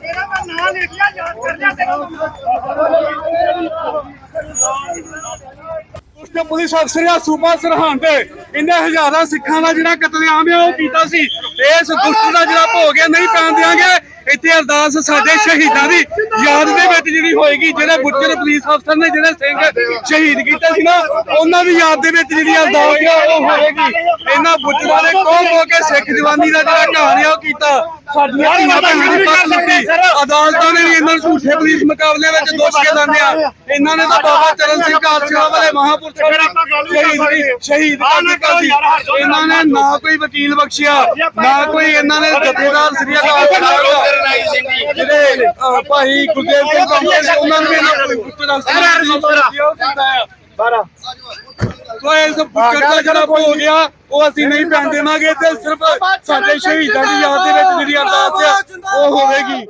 ਤੇਰਾ ਮੈਂ ਨਾਂ ਲਿਖਿਆ ਯਾਦ ਕਰ ਲਿਆ ਉਸ ਤੇ ਪੁਲਿਸ ਅਫਸਰ ਆ, ਸੂਬਾ ਸਰਹੰਦ। ਇਹਨੇ ਹਜ਼ਾਰਾਂ ਸਿੱਖਾਂ ਦਾ ਜਿਹੜਾ ਕਤਲੇਆਮ ਹੈ ਉਹ ਕੀਤਾ ਸੀ। ਇਸ ਦੁਸ਼ਟ ਦਾ ਜਿਹੜਾ ਭੋਗ ਹੈ ਨਹੀਂ ਪੈਣ ਦਿਆਂਗੇ। ਇੱਥੇ ਅਰਦਾਸ ਸਾਡੇ ਸ਼ਹੀਦਾਂ ਦੀ ਯਾਦ ਦੇ ਵਿੱਚ ਜਿਹੜੀ ਹੋਏਗੀ ਜਿਹੜੇ ਬੁੱਚਰ ਪੁਲਿਸ ਅਫਸਰ ਨੇ ਜਿਹੜੇ ਸਿੰਘ ਸ਼ਹੀਦ ਕੀਤੇ ਸੀ ਨਾ ਉਹਨਾਂ ਦੀ ਯਾਦ ਦੇ ਵਿੱਚ ਜਿਹੜੀ ਅਰਦਾਸ ਹੈ ਉਹ ਹੋਏਗੀ। ਇਹਨਾਂ ਬੁੱਚਰਾਂ ਨੇ ਕੋਹ ਹੋ ਕੇ ਸਿੱਖ ਜਵਾਨੀ ਦਾ ਜਿਹੜਾ ਘਾਣ ਹੈ ਉਹ ਕੀਤਾ। ਸਾਡੀਆਂ ਧੀਆਂ ਭੈਣਾਂ ਦੀ ਲੁੱਟੀ ਅਦਾਲਤਾਂ ਨੇ ਵੀ ਇਹਨਾਂ ਨੂੰ ਝੂਠੇ ਪੁਲਿਸ ਮੁਕਾਬਲੇ ਵਿੱਚ ਦੋਸ਼ ਲਾਉਂਦੇ ਆ? ਇਹਨਾਂ ਨੇ ਤਾਂ ਬਾਬਾ ਚਰਨ ਸਿੰਘ ਕਾਲਸਾ ਵਾਲੇ ਮਹਾਪੁਰਸ਼ ਸ਼ਹੀਦ ਸ਼ਹੀਦ ਕਰ ਦਿੱਤਾ ਸੀ। ਇਹਨਾਂ ਨੇ ਨਾ ਕੋਈ ਵਕੀਲ ਬਖਸ਼ਿਆ ਨਾ ਕੋਈ ਇਹਨਾਂ ਨੇ ਜਥੇਦਾਰ ਸ੍ਰੀ ਅਕਾਲ ਜਿਹੜੇ ਅਹ, ਭਾਈ ਗੁਰਦੇਵ ਸਿੰਘ ਕੰਪਨੀ ਨੇ ਉਹਨਾਂ ਨੂੰ ਵੀ ਇਹਨਾਂ ਕੋਈ ਪੁੱਤਰ ਬਾਰਾ ਸੋ। ਇਸ ਪੁੱਤਰ ਦਾ ਜਿਹੜਾ ਹੋ ਗਿਆ ਉਹ ਅਸੀਂ ਨਹੀਂ ਪੈਣ ਦੇਵਾਂਗੇ ਤੇ ਸਿਰਫ ਸਾਡੇ ਸ਼ਹੀਦਾਂ ਦੀ ਯਾਦ ਦੇ ਵਿੱਚ ਜਿਹੜੀ ਅਰਦਾਸ ਆ ਉਹ ਹੋਵੇਗੀ।